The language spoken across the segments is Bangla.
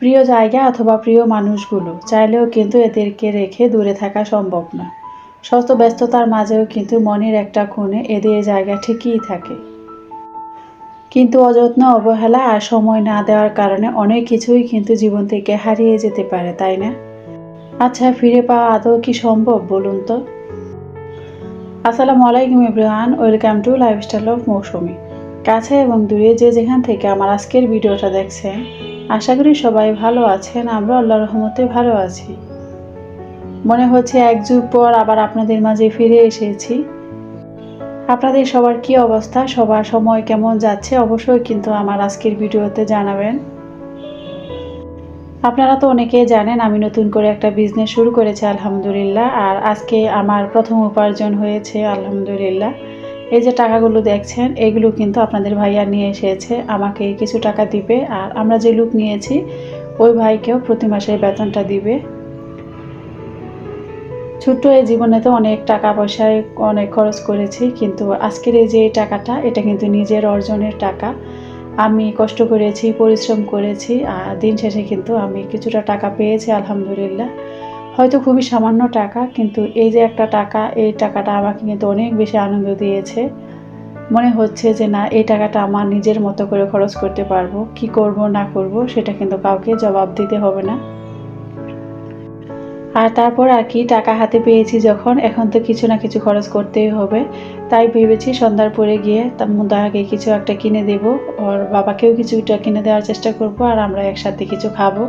প্রিয় জায়গা অথবা প্রিয় মানুষগুলো চাইলেও কিন্তু এদেরকে রেখে দূরে থাকা সম্ভব না। শত ব্যস্ততার মাঝেও কিন্তু মনের একটা কোণে এদের জায়গা ঠিকই থাকে। কিন্তু অযত্ন, অবহেলা আর সময় না দেওয়ার কারণে অনেক কিছুই কিন্তু জীবন থেকে হারিয়ে যেতে পারে, তাই না? আচ্ছা ফিরে পাওয়া আদৌ কি সম্ভব বলুন তো? আসসালামু আলাইকুম ইব্রাহান welcome to lifestyle of Mousumi. কাছে এবং দূরে যে যেখান থেকে আমার আজকের ভিডিওটা দেখছেন আশা করি সবাই ভালো আছেন আমরা আল্লাহ রহমতে ভালো আছি। মনে হচ্ছে এক যুগ পর আবার আপনাদের মাঝে ফিরে এসেছি। আপনাদের সবার কি অবস্থা? সবার সময় কেমন যাচ্ছে? অবশ্যই কিন্তু আমার আজকের ভিডিওতে জানাবেন। আপনারা তো অনেকেই জানেন, আমি নতুন করে একটা বিজনেস শুরু করেছি, আলহামদুলিল্লাহ। আর আজকে আমার প্রথম উপার্জন হয়েছে, আলহামদুলিল্লাহ। এই যে টাকাগুলো দেখছেন, এগুলো কিন্তু আপনাদের ভাইয়া নিয়ে এসেছে, আমাকে কিছু টাকা দিবে, আর আমরা যে লুক নিয়েছি, ওই ভাইকেও প্রতি মাসের বেতনটা দিবে। ছোট্ট এই জীবনে তো অনেক টাকা পয়সায় অনেক খরচ করেছি, কিন্তু আজকের এই যে টাকাটা, এটা কিন্তু নিজের অর্জনের টাকা। আমি কষ্ট করেছি, পরিশ্রম করেছি, আর দিন শেষে কিন্তু আমি কিছুটা টাকা পেয়েছি, আলহামদুলিল্লাহ। হয়তো খুবই সামান্য টাকা, কিন্তু এই যে একটা টাকা, এই টাকাটা আমাকে কিন্তু অনেক বেশি আনন্দ দিয়েছে। মনে হচ্ছে যে, না, এই টাকাটা আমার নিজের মতো করে খরচ করতে পারব। কি করব, না করব, সেটা কিন্তু কাউকে জবাব দিতে হবে না। আর তারপর আর কি, টাকা হাতে পেয়েছি যখন, এখন তো কিছু না কিছু খরচ করতেই হবে। তাই ভেবেছি সন্ধ্যার পরে গিয়ে তার আগে কিছু একটা কিনে দেব, ওর বাবাকেও কিছুটা কিনে দেওয়ার চেষ্টা করব, আর আমরা একসাথে কিছু খাব।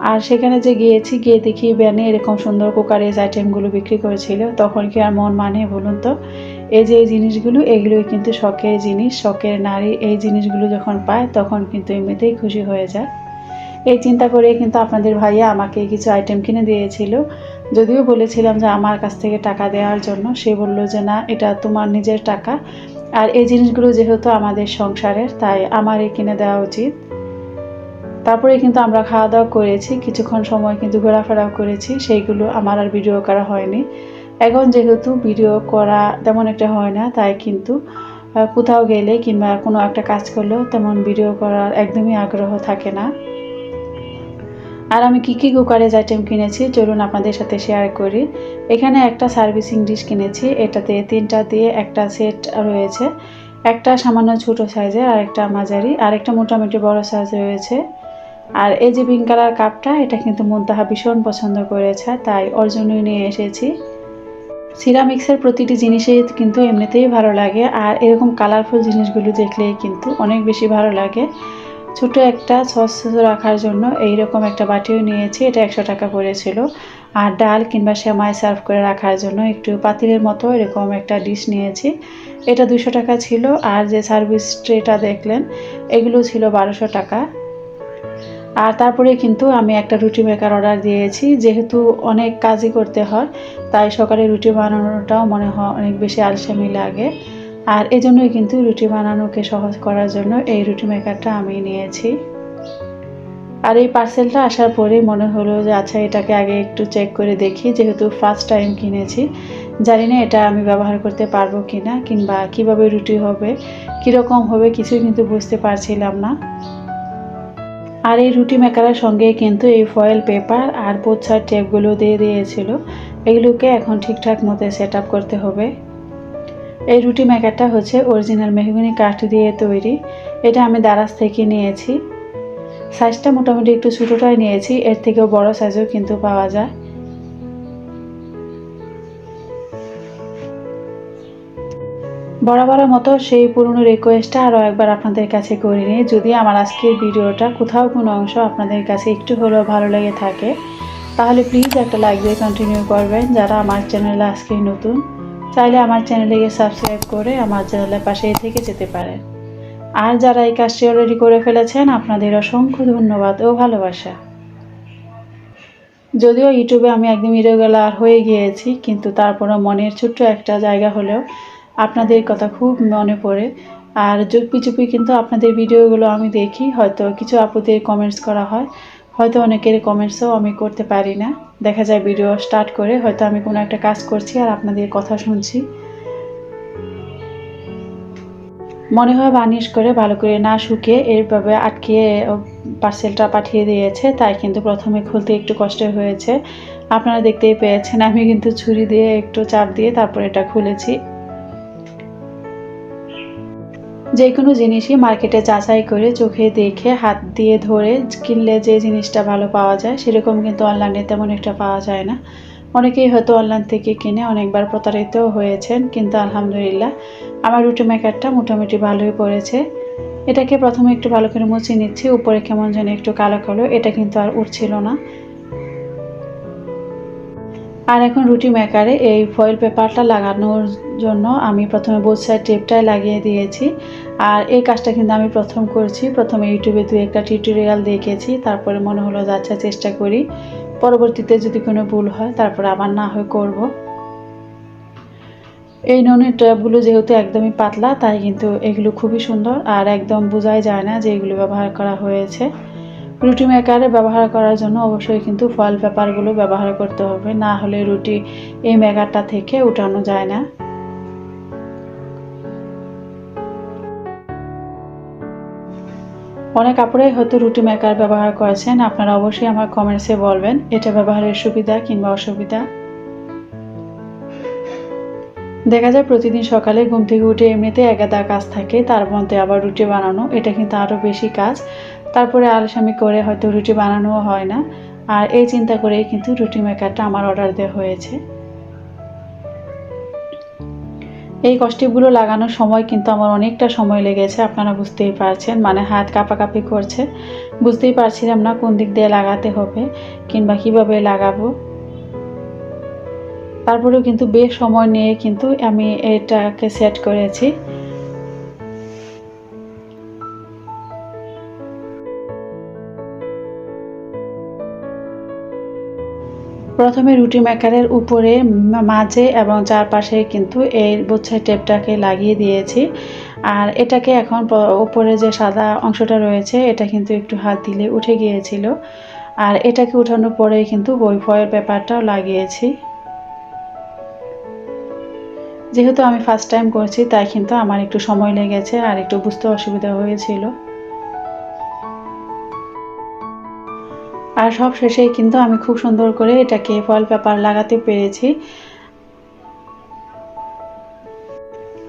আর সেখানে যে গিয়েছি, গিয়ে দেখি ব্যানে এরকম সুন্দর কুকারেজ আইটেমগুলো বিক্রি করেছিল। তখন কি আর মন মানে বলুন তো? এই যে এই জিনিসগুলো, এগুলোই কিন্তু শখের জিনিস, শখের নারী এই জিনিসগুলো যখন পায়, তখন কিন্তু এমনিতেই খুশি হয়ে যায়। এই চিন্তা করে কিন্তু আপনাদের ভাইয়া আমাকে কিছু আইটেম কিনে দিয়েছিল। যদিও বলেছিলাম যে আমার কাছ থেকে টাকা দেওয়ার জন্য, সে বলল যে না, এটা তোমার নিজের টাকা। আর এই জিনিসগুলো যেহেতু আমাদের সংসারের, তাই আমারই কিনে দেওয়া উচিত। তারপরে কিন্তু আমরা খাওয়া দাওয়া করেছি, কিছুক্ষণ সময় কিন্তু ঘোরাফেরাও করেছি, সেইগুলো আমার আর ভিডিও করা হয়নি। এখন যেহেতু ভিডিও করা তেমন একটা হয় না, তাই কিন্তু কোথাও গেলে কিংবা কোনো একটা কাজ করলেও তেমন ভিডিও করার একদমই আগ্রহ থাকে না। আর আমি কী কী কুকারেজ আইটেম কিনেছি, চলুন আপনাদের সাথে শেয়ার করি। এখানে একটা সার্ভিসিং ডিশ কিনেছি, এটাতে তিনটা দিয়ে একটা সেট রয়েছে। একটা সামান্য ছোট সাইজের আর একটা মাঝারি আর একটা মোটামুটি বড় সাইজ রয়েছে। আর এই যে পিঙ্ক কালার কাপটা এটা কিন্তু মুন্তাহা ভীষণ পছন্দ করেছে, তাই ওর জন্যই নিয়ে এসেছি। সিরামিক্সের প্রতিটি জিনিসই কিন্তু এমনিতেই ভালো লাগে, আর এরকম কালারফুল জিনিসগুলো দেখলেই কিন্তু অনেক বেশি ভালো লাগে। ছোট একটা সস রাখার জন্য এই রকম একটা বাটিও নিয়েছি, এটা একশো টাকা পড়েছিল। আর ডাল কিংবা সেমাই সার্ভ করে রাখার জন্য একটু পাতিলের মতো এরকম একটা ডিশ নিয়েছি। এটা দুশো টাকা ছিল, আর যে সার্ভিস ট্রেটা দেখলেন, এগুলো ছিল বারোশো টাকা। আর তারপরে কিন্তু আমি একটা রুটি মেকার অর্ডার দিয়েছি। যেহেতু অনেক কাজই করতে হয়, তাই সকালে রুটি বানানোটাও মনে হয় অনেক বেশি আলসামি লাগে। আর এই জন্যই কিন্তু রুটি বানানোকে সহজ করার জন্য এই রুটি মেকারটা আমি নিয়েছি। আর এই পার্সেলটা আসার পরেই মনে হলো যে আচ্ছা এটাকে আগে একটু চেক করে দেখি, যেহেতু ফার্স্ট টাইম কিনেছি। জানি না এটা আমি ব্যবহার করতে পারব কি না কিংবা কীভাবে রুটি হবে, কীরকম হবে কিছুই কিন্তু বুঝতে পারছিলাম না। আর এই রুটি মেকারের সঙ্গে কিন্তু এই ফয়েল পেপার আর পোচ্ছার টেপগুলো দিয়ে দিয়েছিল। এগুলোকে এখন ঠিকঠাক মতো সেট করতে হবে। এই রুটি মেকারটা হচ্ছে অরিজিনাল মেহগুনি কাঠ দিয়ে তৈরি। এটা আমি দারাজ থেকে নিয়েছি। সাইজটা মোটামুটি একটু ছোটোটাই নিয়েছি, এর থেকেও বড় সাইজও কিন্তু পাওয়া যায়। বরাবরের মতো সেই পুরনো রিকোয়েস্টটা আরও একবার আপনাদের কাছে করে নিই। যদি আমার আজকের ভিডিওটা কোথাও কোনো অংশ আপনাদের কাছে একটু হলেও ভালো লেগে থাকে, তাহলে প্লিজ একটা লাইক দিয়ে কন্টিনিউ করবেন। যারা আমার চ্যানেলে আজকে নতুন, চাইলে আমার চ্যানেলে গিয়ে সাবস্ক্রাইব করে আমার চ্যানেলের পাশেই থেকে যেতে পারেন। আর যারা এই কাজটি অলরেডি করে ফেলেছেন, আপনাদের অসংখ্য ধন্যবাদ ও ভালোবাসা। যদিও ইউটিউবে আমি একদম ইরেগুলার হয়ে গিয়েছি, কিন্তু তারপরও মনের ছোট্ট একটা জায়গা হলেও আপনাদের কথা খুব মনে পড়ে। আর চুপি চুপি কিন্তু আপনাদের ভিডিওগুলো আমি দেখি, হয়তো কিছু আপুদের কমেন্টস করা হয়। হয়তো অনেকের কমেন্টসও আমি করতে পারি না। দেখা যায় ভিডিও স্টার্ট করে হয়তো আমি কোনো একটা কাজ করছি আর আপনাদের কথা শুনছি। মনে হয় বার্নিশ করে ভালো করে না শুকিয়ে এইভাবে আটকিয়ে পার্সেলটা পাঠিয়ে দিয়েছে, তাই কিন্তু প্রথমে খুলতে একটু কষ্ট হয়েছে। আপনারা দেখতেই পেয়েছেন, আমি কিন্তু ছুরি দিয়ে একটু চাপ দিয়ে তারপর এটা খুলেছি। যে কোনো জিনিসই মার্কেটে যাচাই করে চোখে দেখে, হাত দিয়ে ধরে কিনলে যে জিনিসটা ভালো পাওয়া যায়, সেরকম কিন্তু অনলাইনে তেমন একটা পাওয়া যায় না। অনেকেই হয়তো অনলাইন থেকে কিনে অনেকবার প্রতারিতও হয়েছেন, কিন্তু আলহামদুলিল্লাহ আমার রুটি মেকারটা মোটামুটি ভালোই পড়েছে। এটাকে প্রথমে একটু ভালো করে মুছে নিচ্ছি, উপরে কেমন যেন একটু কালো কালো, এটা কিন্তু আর উঠছিল না। আর এখন রুটি মেকারে এই ফয়েল পেপারটা লাগানোর জন্য আমি প্রথমে বোথ সাইড টেপটাই লাগিয়ে দিয়েছি। আর এই কাজটা কিন্তু আমি প্রথম করছি। প্রথমে ইউটিউবে দু একটা টিউটোরিয়াল দেখেছি, তারপরে মনে হলো যাচ্ছা চেষ্টা করি। পরবর্তীতে যদি কোনো ভুল হয়, তারপরে আবার না হয় করব। এই ননের ট্যাপগুলো যেহেতু একদমই পাতলা, তাই কিন্তু এগুলো খুবই সুন্দর। আর একদম বোঝাই যায় না যে এগুলো ব্যবহার করা হয়েছে। রুটি মেকারে ব্যবহার করার জন্য অবশ্যই কিন্তু ফয়েল পেপারগুলো ব্যবহার করতে হবে। না হলে রুটি এই মেকারটা থেকে উঠানো যায় না। অনেক আপুরাই হয়তো রুটি মেকার ব্যবহার করেছেন। আপনারা অবশ্যই আমার কমেন্টসে বলবেন, এটা ব্যবহারের সুবিধা কিংবা অসুবিধা। দেখা যায় প্রতিদিন সকালে ঘুম থেকে উঠে এমনিতে একাদা কাজ থাকে, তার মধ্যে আবার রুটি বানানো, এটা কিন্তু আরও বেশি কাজ। তারপরে আলসামি করে হয়তো রুটি বানানোও হয় না। আর এই চিন্তা করেই কিন্তু রুটি মেকারটা আমার অর্ডার দেওয়া হয়েছে। এই কষ্টিপগুলো লাগানোর সময় কিন্তু আমার অনেকটা সময় লেগেছে, আপনারা বুঝতেই পারছেন। মানে হাত কাঁপাকাঁপি করছে। বুঝতেই পারছিলাম না কোন দিক দিয়ে লাগাতে হবে কিংবা কীভাবে লাগাবো। তারপরেও কিন্তু বেশ সময় নিয়ে কিন্তু আমি এটাকে সেট করেছি। প্রথমে রুটি মেকারের উপরে মাঝে এবং চারপাশে কিন্তু এই বোচ্ছাই টেপটাকে লাগিয়ে দিয়েছি। আর এটাকে এখন উপরে যে সাদা অংশটা রয়েছে, এটা কিন্তু একটু হাত দিলে উঠে গিয়েছিল। আর এটাকে উঠানোর পরে কিন্তু বই ফয়ের পেপারটাও লাগিয়েছি। যেহেতু আমি ফার্স্ট টাইম করছি, তাই কিন্তু আমার একটু সময় লেগেছে আর একটু বুঝতে অসুবিধা হয়েছিল। আর সব শেষে কিন্তু আমি খুব সুন্দর করে এটাকে ফল পেপার লাগাতে পেরেছি।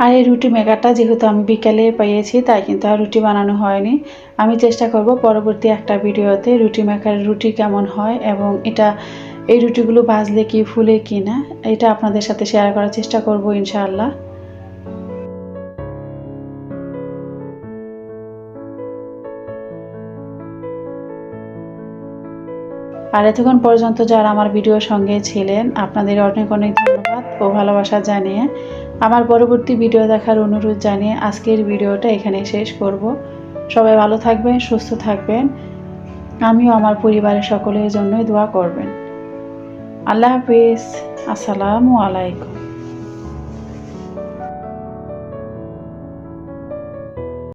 আর এই রুটি মেকারটা যেহেতু আমি বিকালে পেয়েছি, তাই কিন্তু আর রুটি বানানো হয়নি। আমি চেষ্টা করব পরবর্তী একটা ভিডিওতে রুটি মেকার রুটি কেমন হয় এবং এটা, এই রুটিগুলো ভাজলে কি, ফুলে কি না, এটা আপনাদের সাথে শেয়ার করার চেষ্টা করব ইনশাআল্লাহ। আর এতক্ষণ পর্যন্ত যারা আমার ভিডিওর সঙ্গে ছিলেন, আপনাদের অনেক অনেক ধন্যবাদ ও ভালোবাসা জানিয়ে আমার পরবর্তী ভিডিও দেখার অনুরোধ জানিয়ে আজকের ভিডিওটা এখানে শেষ করব। সবাই ভালো থাকবেন, সুস্থ থাকবেন। আমিও আমার পরিবারের সকলের জন্যই দোয়া করবেন। আল্লাহ হাফিজ। আসসালামু আলাইকুম।